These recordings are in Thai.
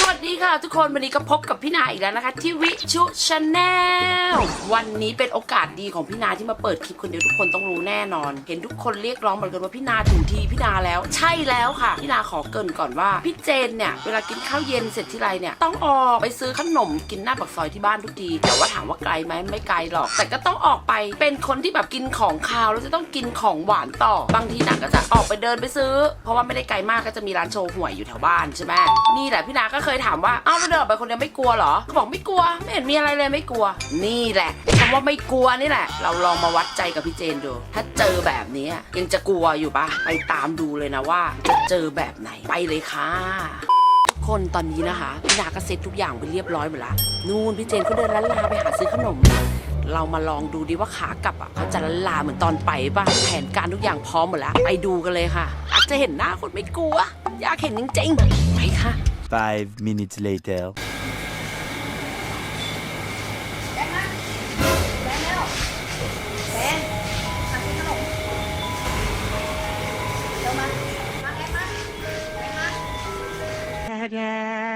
สวัสดีค่ะทุกคนวันนี้ก็พบกับพี่นาอีกแล้วนะคะที่วิชุชาแนลวันนี้เป็นโอกาสดีของพี่นาที่มาเปิดคลิปคนเดียวทุกคนต้องรู้แน่นอน เห็นทุกคนเรียกร้องเหมือนกันว่าพี่นาถึงทีพี่นาแล้ว ใช่แล้วค่ะพี่นาขอเกินก่อนว่าพี่เจนเนี่ยเวลากินข้าวเย็นเสร็จที่ไรเนี่ยต้องออกไปซื้อขนมกินหน้าปากซอยที่บ้านทุกทีแต่ว่าถามว่าไกลไหมไม่ไกลหรอก แต่ก็ต้องออกไปเป็นคนที่แบบกินของคาวแล้วจะต้องกินของหวานต่อ บางทีหนักก็จะออกไปเดินไปซื้อ เพราะว่าไม่ได้ไกลมากก็จะมีร้านโชว์หวยอยู่แถวบ้านใช่ไหมนี่แหละพี่นาก็เคยถามว่าอ้าวแล้วเดินออกไปคนเดียวไม่กลัวเหรอเขาบอกไม่กลัว ไม่เห็นมีอะไรเลยไม่กลัว นี่แหละคำว่าไม่กลัวนี่แหละ เราลองมาวัดใจกับพี่เจนดู ถ้าเจอแบบนี้ยังจะกลัวอยู่ปะไปตามดูเลยนะว่าจะเจอแบบไหนไปเลยค่ะคนตอนนี้นะคะพี่นาก็เซ็ตทุกอย่างไปเรียบร้อยหมดละนู่นพี่เจนเขาเดินลันลาไปหาซื้อขนม เรามาลองดูดิว่าขากลับอะเขาจะลันลาเหมือนตอนไปป่ะแผนการทุกอย่างพร้อมหมดแล้วไปดูกันเลยค่ะ อากจะเห็นหน้าคนไม่กลัว อยากเห็นจริงๆไปค่ะ Five minutes later. ใ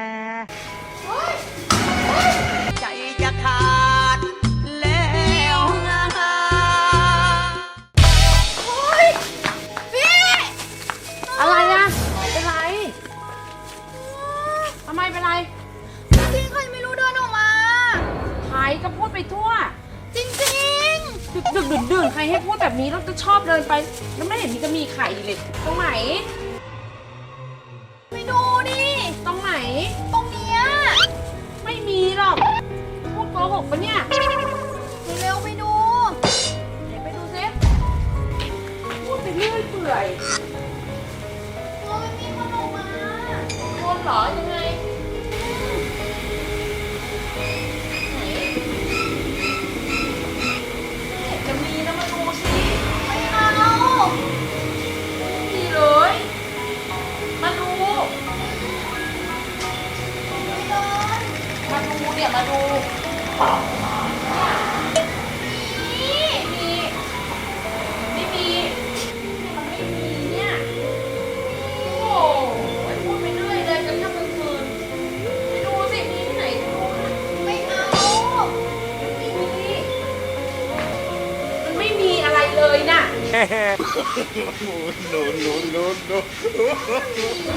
ใครไม่รู้เดินออกมาใครก็พูดไปทั่ว จริงดึกดึกดื่นดื่นใครให้พูดแบบนี้เราจะชอบเดินไป แล้วไม่เห็นมีจะมีไข่เลยตรงไหน ๆ ไปดูดิ ตรงไหน ตรงเนี้ยไม่มีหรอกพูดโกหกปะเนี่ยเร็วๆไปดู ไหนไปดูซิพูดไปเรื่อยเปื่อยโอ้ยมีคนออกมา คนเหรอยังไง เนี่ยมาดูนี่ไม่มีไม่มีมันไม่มีเนี่ย โอ้ยพูดไปเรื่อยเลยกันทั้งกลางคืนไปดูสิมีที่ไหนดูค่ะไม่เอาไม่มีมันไม่มีอะไรเลยน่ะเ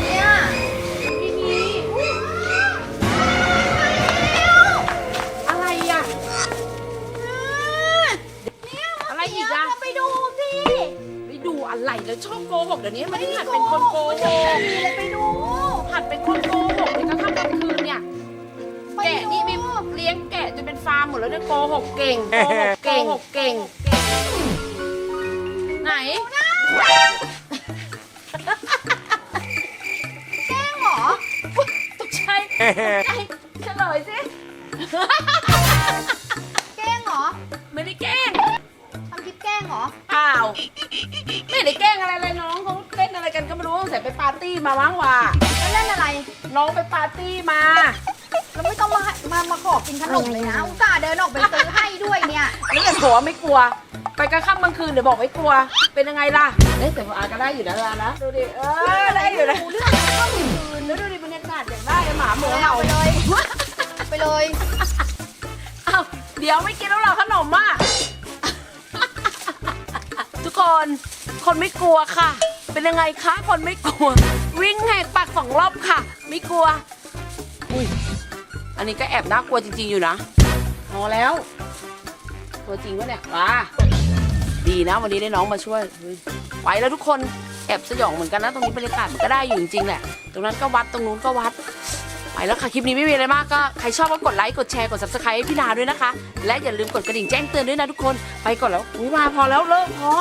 นี่ยะไรอีกอะไปดูสิไปดูอะไรแล้วชอบโกหกเดี๋ยวนี้มันหัดเป็นคนโกหกมีเลยไปดูหัดเป็นคนโกหกเลยก็ค่ำกลางคืนเนี่ยไปแกะดูนี่มีเลี้ยงแกะจนเป็นฟาร์มหมดแล้วเนี่ยโกหกเก่งโกหกเก่งโกหกเก่ง ไหนแกล้งเหรอตกใจตกใจเฉลยสิ ไม่ได้แกล้งอะไรเลยน้องเขาเล่นอะไรกันก็ไม่รู้แต่ไปปาร์ตี้มามั้งว่ะแล้วเล่นอะไร น้องไปปาร์ตี้มา แล้วไม่ต้องมาให้มามาขอกินขนมเลยนะอุตส่าห์เดินออกไปซื้อให้ด้วยเนี่ย แล้วแต่ผัวไม่กลัว ไปกลางค่ำกลางคืนเดี๋ยวบอกไม่กลัว เป็นยังไงล่ะเอ๊ะแต่อาก็ได้อยู่นะลานะดูดิเออได้อยู่นะรู้เรื่องแล้วก็มีคืนแล้วดูดิบรรยากาศอย่างได้หมาเหมือเอาเห่าไปเลย ไปเลยอ้าวเดี๋ยวไม่กินแล้วเหรอขนมอะทุก คนคนไม่กลัวค่ะ เป็นยังไงคะคนไม่กลัว วิ่งแหกปากสองรอบค่ะ ไม่กลัว อุ้ย อันนี้ก็แอบน่ากลัวจริงๆอยู่นะพอแล้ว ตัวจริงวะเนี่ยว้าดีนะวันนี้ได้น้องมาช่วยเฮ้ยไปแล้วทุกคนแอบสยองเหมือนกันนะ ตรงนี้บรรยากาศมันก็ได้อยู่จริงๆแหละ ตรงนั้นก็วัดตรงนู้นก็วัด ไปแล้วค่ะคลิปนี้ไม่มีอะไรมากก็ใครชอบก็กดไลค์กดแชร์กด subscribe ให้พี่นาด้วยนะคะ และอย่าลืมกดกระดิ่งแจ้งเตือนด้วยนะทุกคน ไปก่อนแล้วอุ้ยมาพอแล้วเลิกพอ